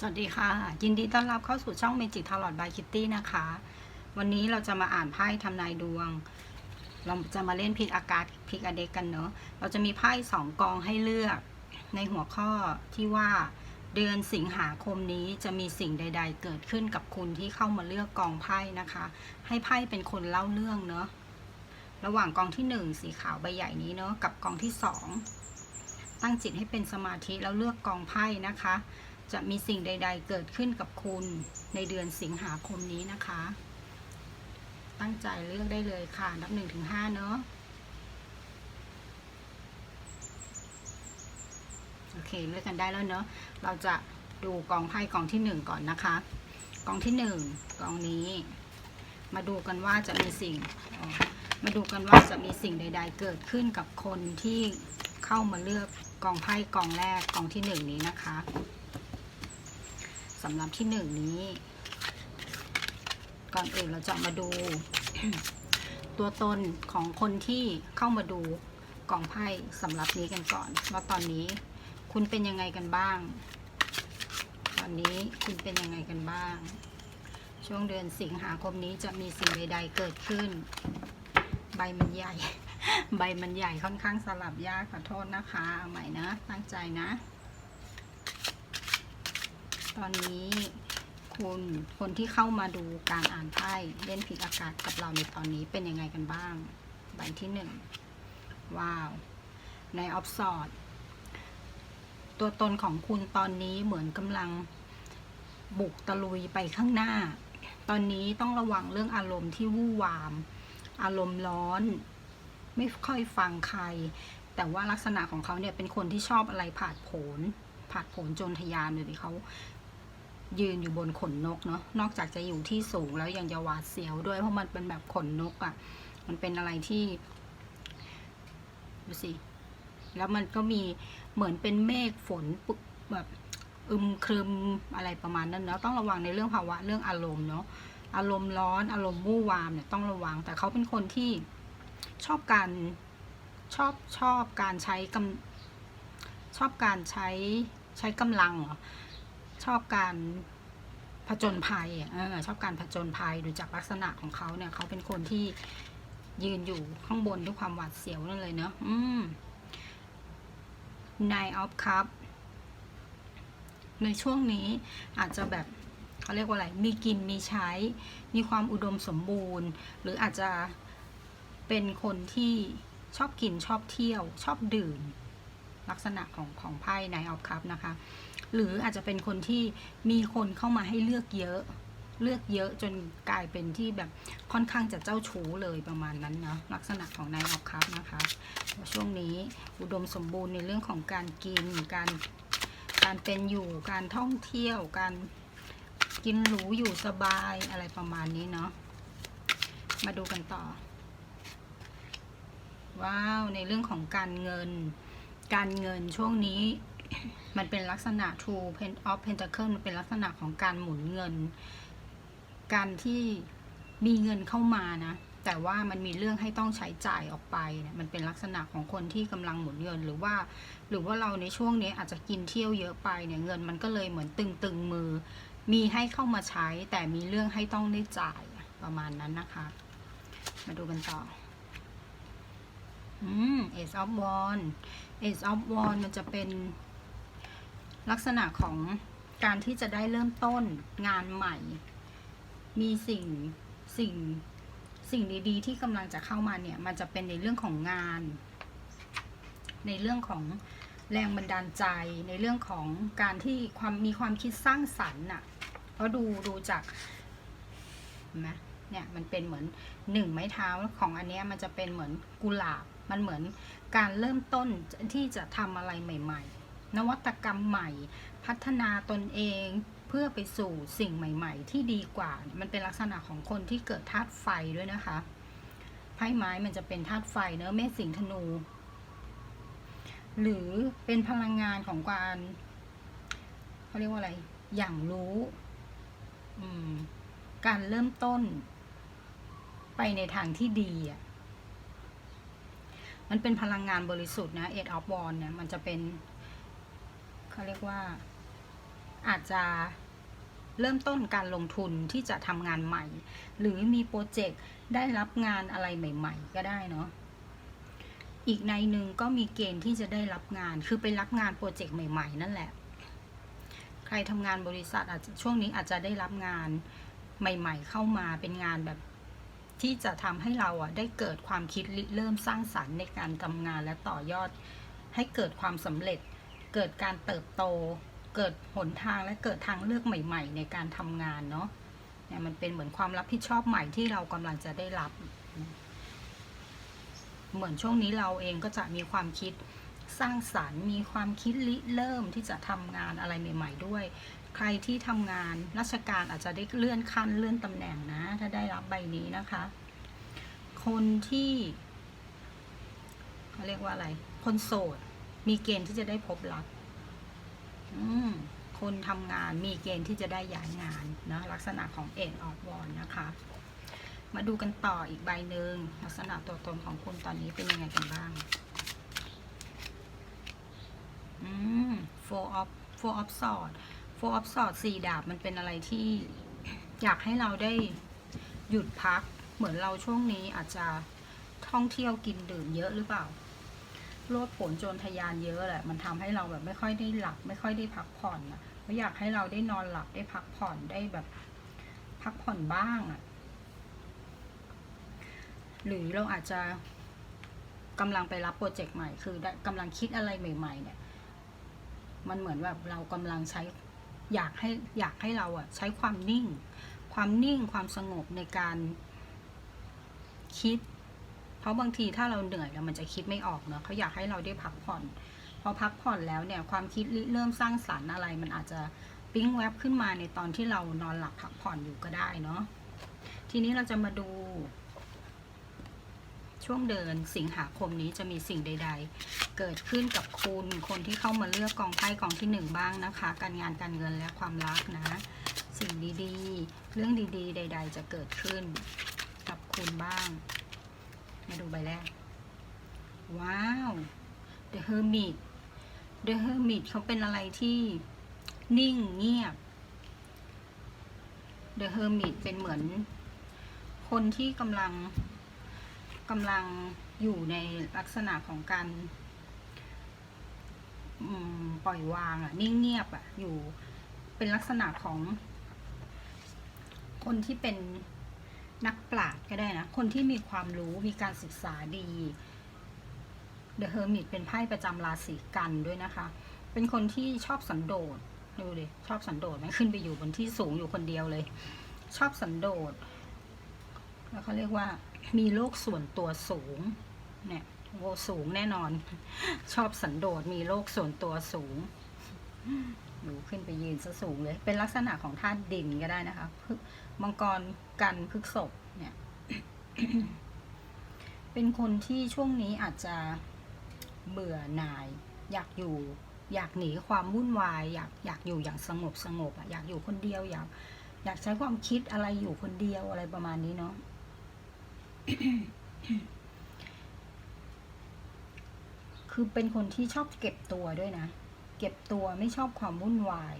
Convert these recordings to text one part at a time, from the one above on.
สวัสดีค่ะ ยินดีต้อนรับเข้าสู่ช่อง Magic Tarot by Kitty นะคะ วันนี้เราจะมาอ่านไพ่ทำนายดวง เราจะมาเล่นพิกอากาศพิกอเด็กกันเนอะเราจะมีไพ่สองกองให้เลือกในหัวข้อที่ว่าเดือนสิงหาคมนี้จะมีสิ่งใด ๆ เกิดขึ้นกับคุณที่เข้ามาเลือกกองไพ่นะคะ ให้ไพ่เป็นคนเล่าเรื่องเนอะระหว่างกองที่หนึ่งสีขาวใบใหญ่นี้เนอะกับกองที่สองตั้งจิตให้เป็นสมาธิแล้วเลือกกองไพ่นะคะ จะมีสิ่งใด ๆ เกิดขึ้นกับคุณในเดือนสิงหาคมนี้นะคะ ตั้งใจเลือกได้เลยค่ะ นับหนึ่งถึงห้าเนาะโอเคเลือกกันได้แล้วเนาะเราจะดูกองไพ่กองที่หนึ่งก่อนนะคะ กองที่หนึ่งกองนี้ มาดูกันว่าจะมีสิ่ง มาดูกันว่าจะมีสิ่งใด ๆ เกิดขึ้นกับคนที่เข้ามาเลือกกองไพ่กองแรกกองที่หนึ่งนี้นะคะำหรับที่หนึ่งนี้ ก่อนอื่นเราจะมาดู ตัวตนของคนที่เข้ามาดูกล่องไพ่สำหรับนี้กันก่อนว่าตอนนี้คุณเป็นยังไงกันบ้าง ตอนนี้คุณเป็นยังไงกันบ้าง ช่วงเดือนสิงหาคมนี้จะมีสิ่งใด ๆ เกิดขึ้น ใบมันใหญ่ ใบมันใหญ่ค่อนข้างสลับยากขอโทษนะคะ เอาใหม่นะ ตั้งใจนะ ตอนนี้ คุณคนที่เข้ามาดูการอ่านไพ่เล่นผิดอากาศกับเราในตอนนี้เป็นยังไงกันบ้าง ใบที่หนึ่งว้าว ในออฟสอดตัวตนของคุณตอนนี้เหมือนกำลังบุกตะลุยไปข้างหน้า ตอนนี้ต้องระวังเรื่องอารมณ์ที่วู่วาม อารมณ์ร้อน ไม่ค่อยฟังใคร แต่ว่าลักษณะของเขาเนี่ยเป็นคนที่ชอบอะไรผาดโผนผาดโผนจนทยานเลยเขา ยืนอยู่บนขนนกเนาะนอกจากจะอยู่ที่สูงแล้วยังจะหวาดเสียวด้วยเพราะมันเป็นแบบขนนกอะ่ะ มันเป็นอะไรที่ดูสิแล้วมันก็มีเหมือนเป็นเมฆฝนปึกแบบอึมครึมอะไรประมาณนั้นเนาะต้องระวังในเรื่องภาวะเรื่องอารมณ์เนาะอารมณ์ร้อนอารมณ์วู่วามเนี่ยต้องระวัง แต่เขาเป็นคนที่ชอบการชอบชอบการใช้กำชอบการใช้ใช้กำลังเหรอ ชอบการผจญภัยอะเออชอบการผจญภัยดูจากลักษณะของเขาเนี่ยเขาเป็นคนที่ยืนอยู่ข้างบนด้วยความหวาดเสียวนั่นเลยเนาะอืม Nine of Cup ในช่วงนี้อาจจะแบบเขาเรียกว่าอะไร มีกินมีใช้ มีความอุดมสมบูรณ์ หรืออาจจะเป็นคนที่ชอบกินชอบเที่ยว ชอบดื่ม ลักษณะของของไพ่ Nine of Cup นะคะ หรืออาจจะเป็นคนที่มีคนเข้ามาให้เลือกเยอะ เลือกเยอะจนกลายเป็นที่แบบค่อนข้างจะเจ้าชู้เลยประมาณนั้นเนาะลักษณะของนายออฟคัพนะคะช่วงนี้อุดมสมบูรณ์ในเรื่องของการกินการการเป็นอยู่การท่องเที่ยวการกินหรูอยู่สบายอะไรประมาณนี้เนาะมาดูกันต่อ ว้าว ในเรื่องของการเงิน การเงินช่วงนี้ มันเป็นลักษณะ true pen of pentacle มันเป็นลักษณะของการหมุนเงิน การที่มีเงินเข้ามานะ แต่ว่ามันมีเรื่องให้ต้องใช้จ่ายออกไปเนี่ยมันเป็นลักษณะของคนที่กำลังหมุนเงินหรือว่า หรือว่าเราในช่วงนี้อาจจะกินเที่ยวเยอะไปเนี่ยเงินมันก็เลยเหมือนตึงตึงมือ มีให้เข้ามาใช้ แต่มีเรื่องให้ต้องได้จ่ายประมาณนั้นนะคะ มาดูกันต่ออืม Ace of Wands Ace of Wands มันจะเป็น ลักษณะของการที่จะได้เริ่มต้นงานใหม่ มีสิ่งสิ่งสิ่งดีๆ ที่กำลังจะเข้ามาเนี่ย มันจะเป็นในเรื่องของงาน ในเรื่องของแรงบันดาลใจ ในเรื่องของการที่ความมีความคิดสร้างสรรค์น่ะเพราะดูดูจากเห็นไหมเนี่ยมันเป็นเหมือนหนึ่งไม้เท้าของอันเนี้ยมันจะเป็นเหมือนกุหลาบ มันเหมือนการเริ่มต้นที่จะทำอะไรใหม่ ๆ นวัตกรรมใหม่ พัฒนาตนเองเพื่อไปสู่สิ่งใหม่ ๆ ที่ดีกว่า มันเป็นลักษณะของคนที่เกิดธาตุไฟด้วยนะคะไพ่ไม้มันจะเป็นธาตุไฟเนอะเมษสิงธนู หรือเป็นพลังงานของการเขาเรียกว่าอะไร อย่างรู้การเริ่มต้น ไปในทางที่ดีอะมันเป็นพลังงานบริสุทธิ์นะ Eight of Wands เนี่ยมันจะเป็น เขาเรียกว่า อาจจะเริ่มต้นการลงทุนที่จะทำงานใหม่ หรือมีโปรเจกต์ได้รับงานอะไรใหม่ ๆ ก็ได้เนาะอีกในหนึ่งก็มีเกณฑ์ที่จะได้รับงาน คือไปรับงานโปรเจกต์ใหม่ ๆ นั่นแหละ ใครทำงานบริษัทอาจจะช่วงนี้อาจจะได้รับงานใหม่ ๆ เข้ามาเป็นงานแบบที่จะทำให้เราอะได้เกิดความคิดริเริ่มสร้างสรรค์ในการทำงานและต่อยอดให้เกิดความสำเร็จ เกิดการเติบโต เกิดหนทางและเกิดทางเลือกใหม่ ๆ ในการทำงานเนาะเนี่ยมันเป็นเหมือนความรับผิดชอบใหม่ที่เรากำลังจะได้รับ เหมือนช่วงนี้เราเองก็จะมีความคิดสร้างสรรค์ มีความคิดริเริ่มที่จะทำงานอะไรใหม่ ๆ ด้วย ใครที่ทำงานราชการอาจจะได้เลื่อนขั้นเลื่อนตำแหน่งนะ ถ้าได้รับใบนี้นะคะ คนที่เขาเรียกว่าอะไร คนโสด มีเกณฑ์ที่จะได้พบรักคนทำงานมีเกณฑ์ที่จะได้ย้ายงานนะลักษณะของเอ็นออกวอนนะคะ มาดูกันต่ออีกใบหนึ่งลักษณะตัวตนของคุณตอนนี้เป็นยังไงกันบ้างอืม four of four of sword four of sword สี่ดาบมันเป็นอะไรที่ อยากให้เราได้หยุดพัก เหมือนเราช่วงนี้อาจจะท่องเที่ยวกินดื่มเยอะหรือเปล่า โลดผลโจรทยานเยอะแหละ มันทำให้เราแบบไม่ค่อยได้หลับ ไม่ค่อยได้พักผ่อนอะก็อยากให้เราได้นอนหลับได้พักผ่อนได้แบบ พักผ่อนบ้างอะหรือเราอาจจะกำลังไปรับโปรเจกต์ใหม่ คือได้กำลังคิดอะไรใหม่ ๆ เนี่ย มันเหมือนแบบเรากำลังใช้อยากให้อยากให้เราอะใช้ความนิ่ง ความนิ่งความสงบในการคิด ราะบางทีถ้าเราเหนื่อยแล้วมันจะคิดไม่ออกเนาะเขาอยากให้เราได้พักผ่อน พอพักผ่อนแล้วเนี่ยความคิดเริ่มสร้างสรรค์อะไร มันอาจจะปิ้งแวบขึ้นมาในตอนที่เรานอนหลับพักผ่อนอยู่ก็ได้เนาะทีนี้เราจะมาดู ช่วงเดือนสิงหาคมนี้จะมีสิ่งใด ๆ เกิดขึ้นกับคุณคนที่เข้ามาเลือกกองไพ่กองที่หนึ่งบ้างนะคะ การงานการเงินและความรักนะ สิ่งดีๆ เรื่องดีๆ ใด ๆ จะเกิดขึ้นกับคุณบ้าง มาดูใบแรก ว้าว The Hermit The Hermit เขาเป็นอะไรที่นิ่งเงียบ The Hermit เป็นเหมือน คนที่กำลังกำลังอยู่ในลักษณะของการปล่อยวางอะนิ่งเงียบอะอยู่เป็นลักษณะของ คนที่เป็น นักปราชญ์ก็ได้นะ คนที่มีความรู้มีการศึกษาดี The Hermit เป็นไพ่ประจำราศีกันด้วยนะคะ เป็นคนที่ชอบสันโดษดูดิชอบสันโดษไหมขึ้นไปอยู่บนที่สูงอยู่คนเดียวเลย ชอบสันโดษแล้วเขาเรียกว่ามีโลกส่วนตัวสูงเนี่ยโวสูงแน่นอน ชอบสันโดษมีโลกส่วนตัวสูง ดูขึ้นไปยืนสูงเลย เป็นลักษณะของธาตุดินก็ได้นะคะพึกมังกรกันพฤกษบเนี่ย เป็นคนที่ช่วงนี้อาจจะเบื่อหน่าย อยากอยู่ อยากหนีความวุ่นวาย อยากอยากอยู่อย่างสงบสงบอะอยากอยู่คนเดียวอยากอยากใช้ความคิดอะไรอยู่คนเดียวอะไรประมาณนี้เนาะคือเป็นคนที่ชอบเก็บตัวด้วยนะ เก็บตัวไม่ชอบความวุ่นวาย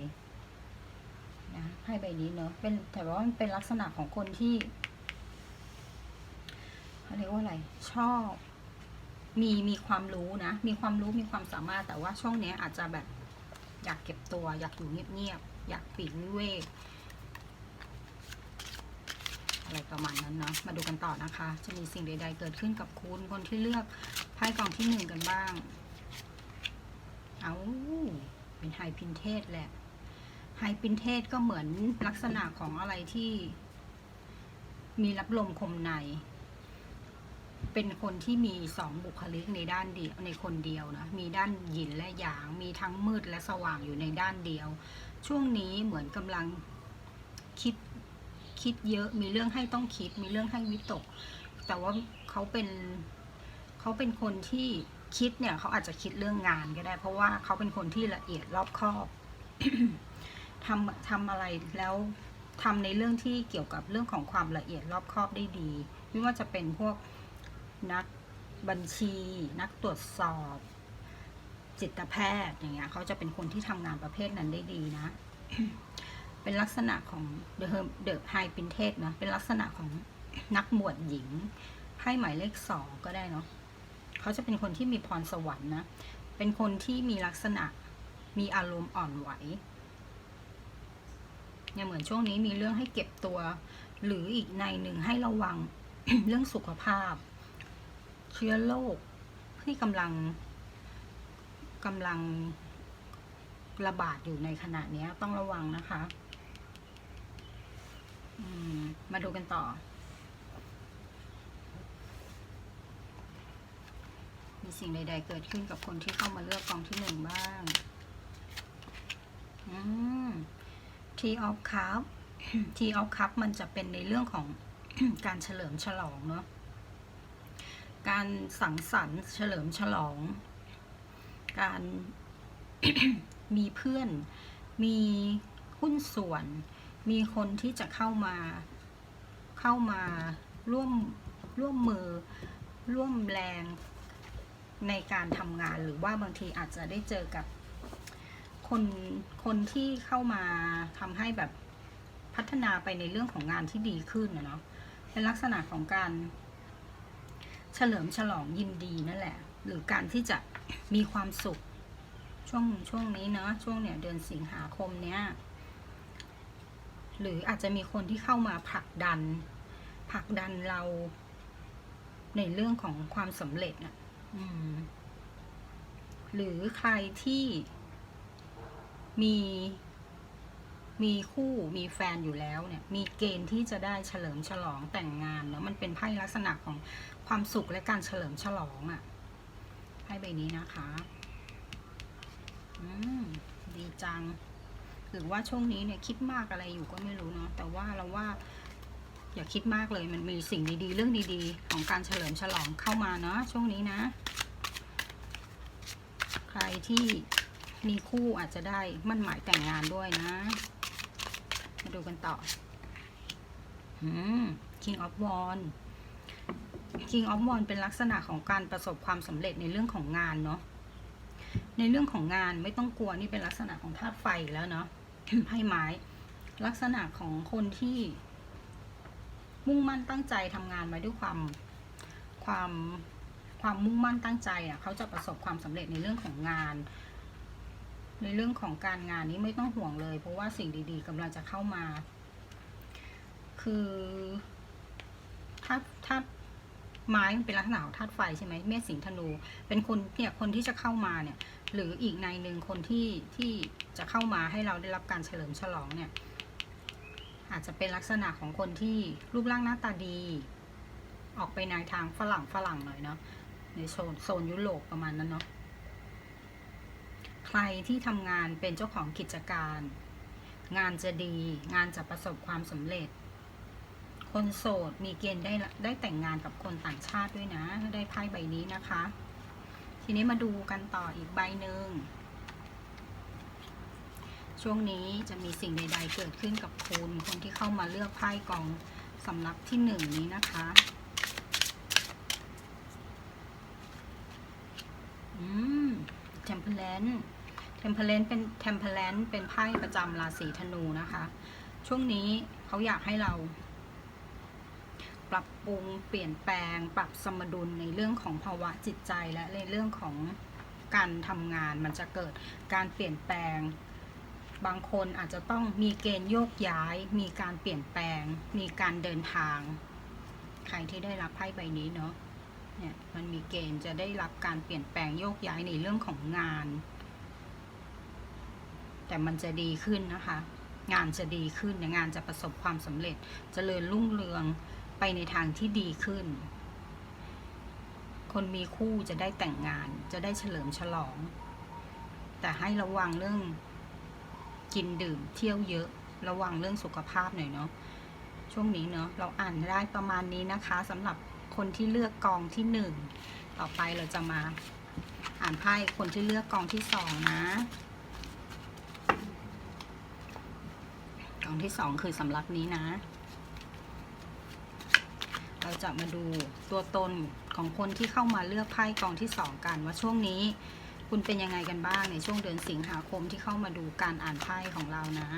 นะให้ใบนี้เนอะเป็นแต่ว่ามันเป็นลักษณะของคนที่เขาเรียกว่าอะไร ชอบ มีมีความรู้นะ มีความรู้มีความสามารถแต่ว่าช่วงเนี้ยอาจจะแบบ อยากเก็บตัว อยากอยู่เงียบๆอยากปีกวิเวกอะไรประมาณนั้นเนาะ มาดูกันต่อนะคะ จะมีสิ่งใด ๆ เกิดขึ้นกับคุณ คนที่เลือกไพ่กองที่หนึ่งกันบ้าง เอาเป็นไฮพินเทสแหละ ไฮพินเทสก็เหมือนลักษณะของอะไรที่ มีรับลมคมใน เป็นคนที่มีสองบุคลิกในด้านเดียวในคนเดียวนะ มีด้านหยินและหยาง มีทั้งมืดและสว่างอยู่ในด้านเดียว ช่วงนี้เหมือนกำลังคิดคิดเยอะ มีเรื่องให้ต้องคิด มีเรื่องให้วิตก แต่ว่าเขาเป็นเขาเป็นคนที่ คิดเนี่ยเขาอาจจะคิดเรื่องงานก็ได้ เพราะว่าเขาเป็นคนที่ละเอียดรอบคอบทำทำอะไรแล้วทำในเรื่องที่เกี่ยวกับเรื่องของความละเอียดรอบคอบได้ดี ไม่ว่าจะเป็นพวกนักบัญชี นักตรวจสอบ จิตแพทย์อย่างเงี้ยเขาจะเป็นคนที่ทำงานประเภทนั้นได้ดีนะ เป็นลักษณะของ The Herm The High Princess นะเป็นลักษณะของนักบวชหญิง ให้หมายเลขสองก็ได้เนาะ เขาจะเป็นคนที่มีพรสวรรค์นะ เป็นคนที่มีลักษณะมีอารมณ์อ่อนไหวเนี่ยเหมือนช่วงนี้มีเรื่องให้เก็บตัว หรืออีกในหนึ่งให้ระวังเรื่องสุขภาพ เชื้อโรคที่กำลังกำลังระบาดอยู่ในขณะนี้ต้องระวังนะคะมมาดูกันต่อ มีสิ่งใด ๆ เกิดขึ้นกับคนที่เข้ามาเลือกกองที่หนึ่งบ้าง อืม T of Cup T of Cup มันจะเป็นในเรื่องของการเฉลิมฉลองเนาะ การสังสรรค์เฉลิมฉลอง การมีเพื่อน มีหุ้นส่วน มีคนที่จะเข้ามา เข้ามาร่วมร่วมมือร่วมแรง ในการทำงานหรือว่าบางทีอาจจะได้เจอกับคนคนที่เข้ามาทำให้แบบพัฒนาไปในเรื่องของงานที่ดีขึ้นเนาะเป็นลักษณะของการเฉลิมฉลองยินดีนั่นแหละ หรือการที่จะมีความสุขช่วงช่วงนี้เนาะช่วงเนี่ยเดือนสิงหาคมเนี้ยหรืออาจจะมีคนที่เข้ามาผลักดันผลักดันเราในเรื่องของความสำเร็จอะ หรือใครที่มี มีคู่มีแฟนอยู่แล้วเนี่ย มีเกณฑ์ที่จะได้เฉลิมฉลองแต่งงานแล้วมันเป็นไพ่ลักษณะของความสุขและการเฉลิมฉลองอะ่ะไพ่ใบนี้นะคะอืมดีจัง หรือว่าช่วงนี้เนี่ยคิดมากอะไรอยู่ก็ไม่รู้เนาะแต่ว่าเราว่า อย่าคิดมากเลยมันมีสิ่งดีๆ เรื่องดีๆ ของการเฉลิมฉลองเข้ามาเนาะช่วงนี้นะ ใครที่มีคู่อาจจะได้มั่นหมายแต่งงานด้วยนะ มาดูกันต่ออืม King of Wands King of Wands เป็นลักษณะของการประสบความสำเร็จในเรื่องของงานเนาะในเรื่องของงานไม่ต้องกลัวนี่เป็นลักษณะของธาตุไฟแล้วเนาะไพ่ไม้ ลักษณะของคนที่ มุ่งมั่นตั้งใจทำงานมาด้วยความความความมุ่งมั่นตั้งใจอะเขาจะประสบความสำเร็จในเรื่องของงาน ในเรื่องของการงานนี้ไม่ต้องห่วงเลย เพราะว่าสิ่งดี ๆกำลังจะเข้ามา คือถ้าถ้าไม้มันเป็นลักษณะของธาตุไฟใช่ไหมเมษสิงห์ธนู เป็นคนเนี่ยคนที่จะเข้ามาเนี่ย หรืออีกในหนึ่งคนที่ที่จะเข้ามาให้เราได้รับการเฉลิมฉลองเนี่ย อาจจะเป็นลักษณะของคนที่รูปร่างหน้าตาดี ออกไปในทางฝรั่งฝรั่งหน่อยเนาะในโซนโซนยุโรปประมาณนั้นเนาะใครที่ทำงานเป็นเจ้าของกิจการ งานจะดีงานจะประสบความสำเร็จ คนโสดมีเกณฑ์ได้ได้แต่งงานกับคนต่างชาติด้วยนะ ได้ไพ่ใบนี้นะคะ ทีนี้มาดูกันต่ออีกใบหนึ่ง ช่วงนี้จะมีสิ่งใด ๆ เกิดขึ้นกับคุณ คนที่เข้ามาเลือกไพ่กองสำรับที่หนึ่งนี้นะคะอืม Temperance Temperance เป็น Temperance เป็นไพ่ประจำราศีธนูนะคะ ช่วงนี้เขาอยากให้เรา ปรับปรุงเปลี่ยนแปลง ปรับสมดุลในเรื่องของภาวะจิตใจและในเรื่องของการทำงานมันจะเกิดการเปลี่ยนแปลง บางคนอาจจะต้องมีเกณฑ์โยกย้าย มีการเปลี่ยนแปลง มีการเดินทาง ใครที่ได้รับไพ่ใบนี้เนาะเนี่ยมันมีเกณฑ์จะได้รับการเปลี่ยนแปลงโยกย้ายในเรื่องของงาน แต่มันจะดีขึ้นนะคะ งานจะดีขึ้นงานจะประสบความสำเร็จจเจริญรุ่งเรืองไปในทางที่ดีขึ้น คนมีคู่จะได้แต่งงานจะได้เฉลิมฉลอง แต่ให้ระวังเรื่อง กินดื่มเที่ยวเยอะ ระวังเรื่องสุขภาพหน่อยเนาะช่วงนี้เนาะเราอ่านได้ประมาณนี้นะคะสำหรับคนที่เลือกกองที่หนึ่งต่อไปเราจะมาอ่านไพ่คนที่เลือกกองที่สองนะกองที่สองคือสำหรับนี้นะ เราจะมาดูตัวตนของคนที่เข้ามาเลือกไพ่กองที่สองกันว่าช่วงนี้ คุณเป็นยังไงกันบ้างในช่วงเดือนสิงหาคมที่เข้ามาดูการอ่านไพ่ของเรานะ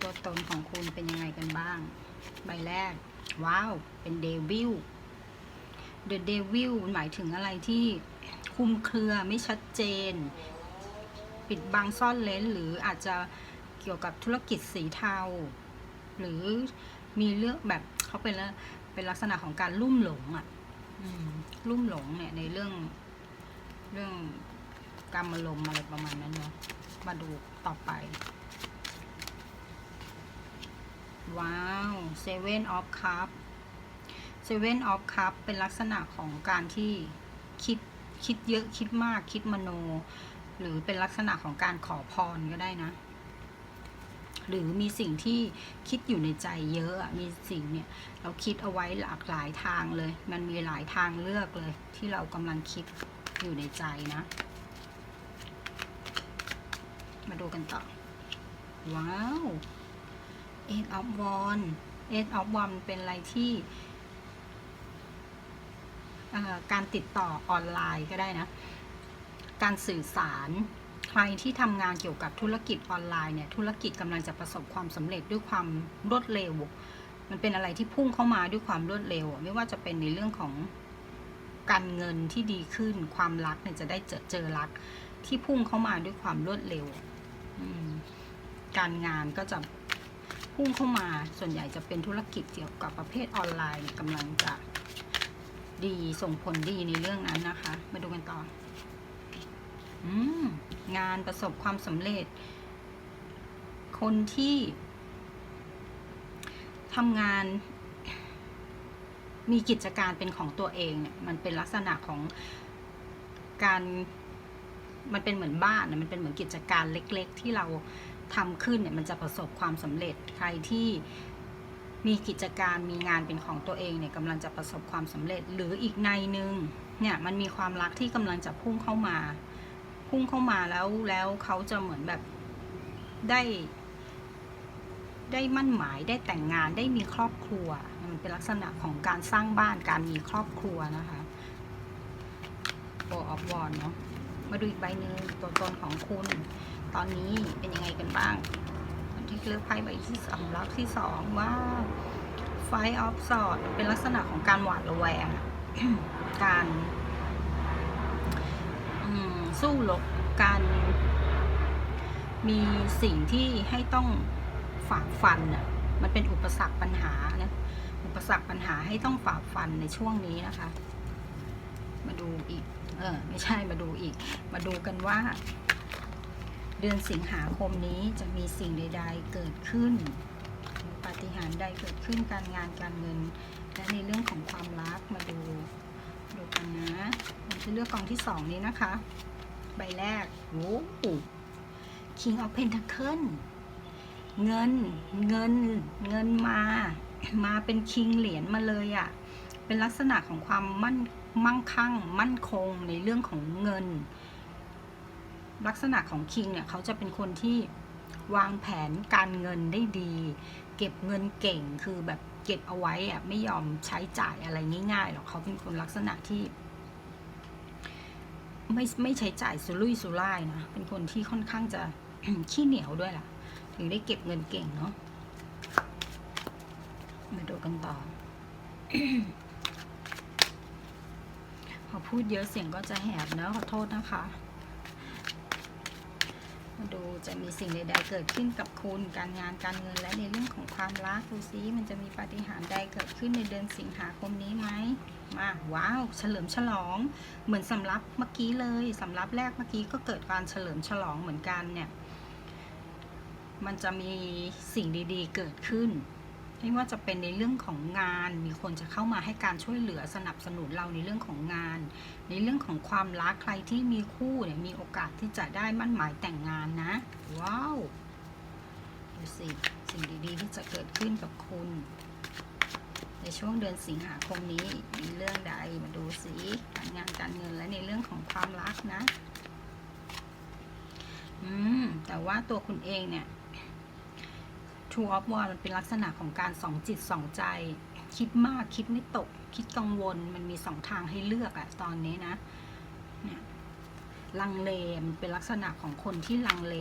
ตัวตนของคุณเป็นยังไงกันบ้าง ใบแรก ว้าว เป็นเดวิล The Devil หมายถึงอะไรที่คุมเครือไม่ชัดเจน ปิดบังซ่อนเลนหรืออาจจะเกี่ยวกับธุรกิจสีเทา หรือมีเรื่องแบบเขาเป็นละเป็นลักษณะของการลุ่มหลงอะลุ่มหลงเนี่ยในเรื่อง เรื่องกรรมลมณ์อะไรประมาณนั้นเนาะมาดูต่อไป ว้าวเซเว่นออฟคัพเซเว่นออฟคัพเป็นลักษณะของการที่คิดคิดเยอะคิดมากคิดมโน หรือเป็นลักษณะของการขอพรก็ได้นะ หรือมีสิ่งที่คิดอยู่ในใจเยอะมีสิ่งเนี่ย เราคิดเอาไว้หลากหลายทางเลย มันมีหลายทางเลือกเลย ที่เรากำลังคิด อยู่ในใจนะ มาดูกันต่อ ว้าว Eight of Wands Eight of Wands เป็นอะไรที่การติดต่อออนไลน์ก็ได้นะ การสื่อสาร ใครที่ทำงานเกี่ยวกับธุรกิจออนไลน์เนี่ย ธุรกิจกำลังจะประสบความสำเร็จด้วยความรวดเร็ว มันเป็นอะไรที่พุ่งเข้ามาด้วยความรวดเร็ว ไม่ว่าจะเป็นในเรื่องของ การเงินที่ดีขึ้นความรักเนี่ยจะได้เจอเจอรักที่พุ่งเข้ามาด้วยความรวดเร็ว การงานก็จะพุ่งเข้ามาส่วนใหญ่จะเป็นธุรกิจเกี่ยวกับประเภทออนไลน์กำลังจะดีส่งผลดีในเรื่องนั้นนะคะ มาดูกันต่อองานประสบความสำเร็จ คนที่ทำงาน มีกิจการเป็นของตัวเองเนี่ยมันเป็นลักษณะของการมันเป็นเหมือนบ้านนะมันเป็นเหมือนกิจการเล็ก ๆ ที่เราทำขึ้นเนี่ยมันจะประสบความสำเร็จใครที่มีกิจการมีงานเป็นของตัวเองเนี่ยกำลังจะประสบความสำเร็จ หรืออีกในหนึ่งเนี่ยมันมีความรักที่กำลังจะพุ่งเข้ามา พุ่งเข้ามาแล้วแล้วเขาจะเหมือนแบบได้ ได้มั่นหมายได้แต่งงานได้มีครอบครัว มันเป็นลักษณะของการสร้างบ้านการมีครอบครัวนะคะโอออฟวอนเนาะมาดูอีกใบหนึ่งตัวตนของคุณ ตอนนี้เป็นยังไงกันบ้างที่เลือกไพ่ใบที่สองลักที่สองว่าไฟออฟสอดเป็นลักษณะของการหวาดระแวง การสู้รบการมีสิ่งที่ให้ต้องฝ่าฟันน่ะมันเป็นอุปสรรคปัญหานะ อุปสรรคปัญหาให้ต้องฝ่าฟันในช่วงนี้นะคะ มาดูอีก เออ ไม่ใช่มาดูอีก มาดูกันว่า เดือนสิงหาคมนี้จะมีสิ่งใด ๆ เกิดขึ้นปาฏิหาริย์ใดเกิดขึ้นการงานการเงิน และในเรื่องของความรักมาดูดูกันนะผมจะเลือกกองที่สองนี้นะคะ ใบแรกโอ้โห King of Pentacle เงิน เงิน เงินมา มาเป็นคิงเหรียญมาเลยอะ่ะ เป็นลักษณะของความมั่นมั่งคั่ง มั่นคงในเรื่องของเงิน ลักษณะของคิงเนี่ยเขาจะเป็นคนที่วางแผนการเงินได้ดี เก็บเงินเก่งคือแบบเก็บเอาไว้อะไม่ยอมใช้จ่ายอะไรง่ายๆหรอกเขาเป็นคนลักษณะที่ ไม่ไม่ใช้จ่ายสุรุ่ยสุร่ายนะเป็นคนที่ค่อนข้างจะขี้เหนียวด้วยล่ะ ถึงได้เก็บเงินเก่งเนาะ มาดูกันต่อ พอพูดเยอะเสียงก็จะแหบนะขอโทษนะคะ มาดูจะมีสิ่งใดๆเกิดขึ้นกับคุณการงานการเงินและในเรื่องของความรักดูซิมันจะมีปาฏิหาริย์ใดเกิดขึ้นในเดือนสิงหาคมนี้ไหมมาว้าวเฉลิมฉลอง เหมือนสำรับเมื่อกี้เลยสำรับแรกเมื่อกี้ก็เกิดการเฉลิมฉลองเหมือนกันเนี่ย มันจะมีสิ่งดีๆเกิดขึ้น ไม่ว่าจะเป็นในเรื่องของงาน มีคนจะเข้ามาให้การช่วยเหลือสนับสนุนเราในเรื่องของงาน ในเรื่องของความรักใครที่มีคู่เนี่ยมีโอกาสที่จะได้มั่นหมายแต่งงานนะ ว้าวดูสิสิ่งดีๆที่จะเกิดขึ้นกับคุณ ในช่วงเดือนสิงหาคมนี้มีเรื่องใดมาดูสิการงานการเงินและในเรื่องของความรักนะ อืมแต่ว่าตัวคุณเองเนี่ย Two of Wands มันเป็นลักษณะของการสองจิตสองใจ คิดมากคิดไม่ตก คิดกังวลมันมีสองทางให้เลือกอะตอนนี้นะเนี่ยลังเลมันเป็นลักษณะของคนที่ลังเล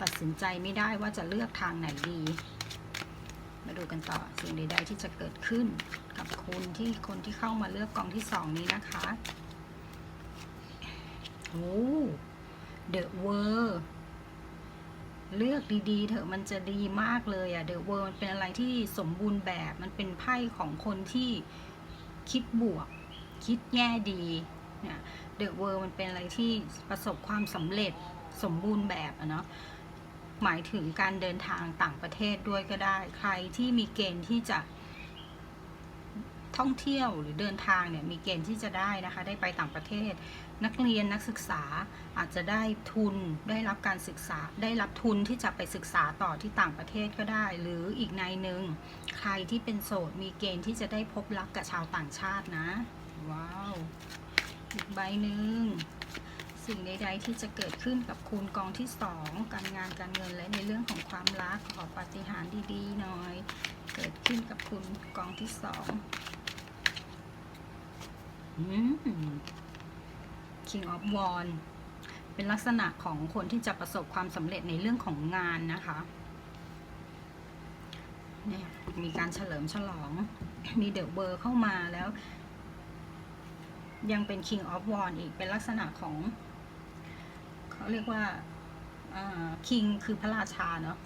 ตัดสินใจไม่ได้ว่าจะเลือกทางไหนดี มาดูกันต่อสิ่งใดๆที่จะเกิดขึ้นกับคุณที่คนที่เข้ามาเลือกกองที่สองนี้นะคะโอ้เดอะ เลือกดีๆ เถอะมันจะดีมากเลยอะเดอะเวอร์มันเป็นอะไรที่สมบูรณ์แบบมันเป็นไพ่ของคนที่คิดบวก คิดแง่ดีเนี่ยเดอะเวิร์มันเป็นอะไรที่ประสบความสำเร็จสมบูรณ์แบบอะเนาะหมายถึงการเดินทางต่างประเทศด้วยก็ได้ ใครที่มีเกณฑ์ที่จะท่องเที่ยวหรือเดินทางเนี่ยมีเกณฑ์ที่จะได้นะคะ ได้ไปต่างประเทศ นักเรียนนักศึกษาอาจจะได้ทุนได้รับการศึกษา ได้รับทุนที่จะไปศึกษาต่อที่ต่างประเทศก็ได้ หรืออีกในหนึ่งใครที่เป็นโสดมีเกณฑ์ที่จะได้พบรักกับชาวต่างชาตินะ ว้าวอีกใบหนึ่งสิ่งใดๆที่จะเกิดขึ้นกับคุณกองที่สองการงานการเงินและในเรื่องของความรักขอปฏิหารดีๆหน่อย เกิดขึ้นกับคุณกองที่สองอืม King of w a n d เป็นลักษณะของคนที่จะประสบความสำเร็จในเรื่องของงานนะคะเนี่ยมีการเฉลิมฉลอง มีเดอะเบอร์เข้ามาแล้ว ยังเป็น King of w a n d อีกเป็นลักษณะของเขาเรียกว่าคิงคือพระราชาเนาะ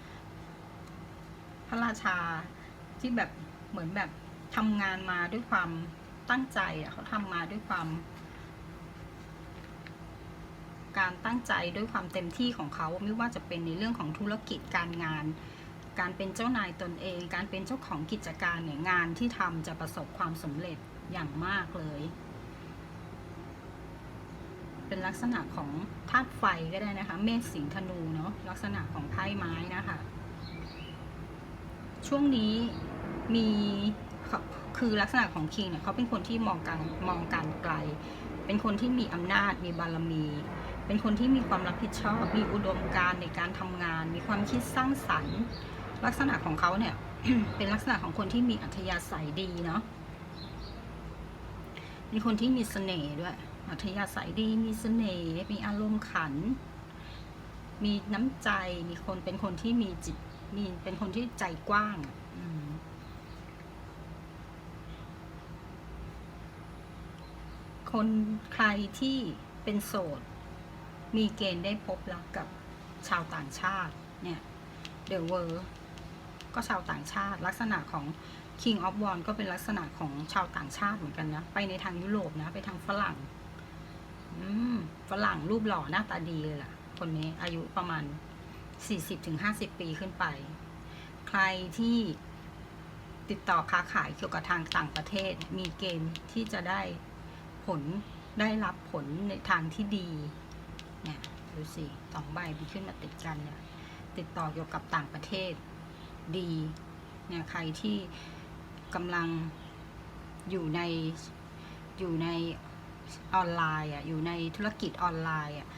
พระราชาที่แบบเหมือนแบบทำงานมาด้วยความตั้งใจอะเขาทำมาด้วยความ การตั้งใจด้วยความเต็มที่ของเขาไม่ว่าจะเป็นในเรื่องของธุรกิจการงาน การเป็นเจ้านายตนเอง การเป็นเจ้าของกิจการเนี่ยงานที่ทำจะประสบความสำเร็จอย่างมากเลย เป็นลักษณะของธาตุไฟก็ได้นะคะ เมษสิงห์ธนูเนาะลักษณะของไพ่ไม้นะคะ ช่วงนี้มีคือลักษณะของคิงเนี่ยเขาเป็นคนที่มองการมองการไกล เป็นคนที่มีอำนาจมีบารมี เป็นคนที่มีความรับผิดชอบ มีอุดมการณ์ในการทำงาน มีความคิดสร้างสรรค์ ลักษณะของเขาเนี่ย เป็นลักษณะของคนที่มีอัธยาศัยดีเนาะเป็นคนที่มีเสน่ห์ด้วย อัธยาศัยดี มีเสน่ห์ มีอารมณ์ขัน มีน้ำใจ มีคนเป็นคนที่มีจิต มีเป็นคนที่ใจกว้างคนใครที่เป็นโสด มีเกณฑ์ได้พบรักกับชาวต่างชาติเนี่ยเดอะเวอร์ก็ชาวต่างชาติ ลักษณะของ King of w a n d ก็เป็นลักษณะของชาวต่างชาติเหมือนกันนะ ไปในทางยุโรปนะ ไปทางฝรั่งอืมฝรั่งรูปหล่อหน้าตาดีเลยล่ะ คนนี้อายุประมาณ 40-50 ปีขึ้นไป ใครที่ติดต่อค้าขายเกี่ยวกับทางต่างประเทศ มีเกณฑ์ที่จะได้ผลได้รับผลในทางที่ดี เนี่ยดูสิสองใบที่ขึ้นมาติดกันเนี่ยติดต่อเกี่ยวกับต่างประเทศดีเนี่ยใครที่กำลังอยู่ในอยู่ในออนไลน์อะอยู่ในธุรกิจออนไลน์อะ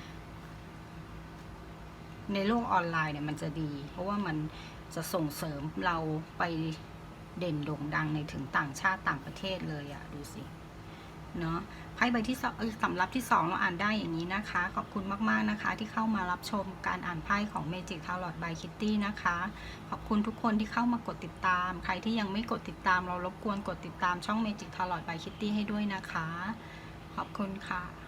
ในโลกออนไลน์เนี่ยมันจะดี เพราะว่ามันจะส่งเสริมเราไปเด่นโด่งดังในถึงต่างชาติต่างประเทศเลยอะดูสิ เนาะไพ่ใบที่สองสำรับที่สองเราอ่านได้อย่างนี้นะคะ ขอบคุณมากๆนะคะ ที่เข้ามารับชมการอ่านไพ่ของ Magic Tarot by Kitty นะคะ ขอบคุณทุกคนที่เข้ามากดติดตาม ใครที่ยังไม่กดติดตามเรารบกวนกดติดตามช่อง Magic Tarot by Kitty ให้ด้วยนะคะ ขอบคุณค่ะ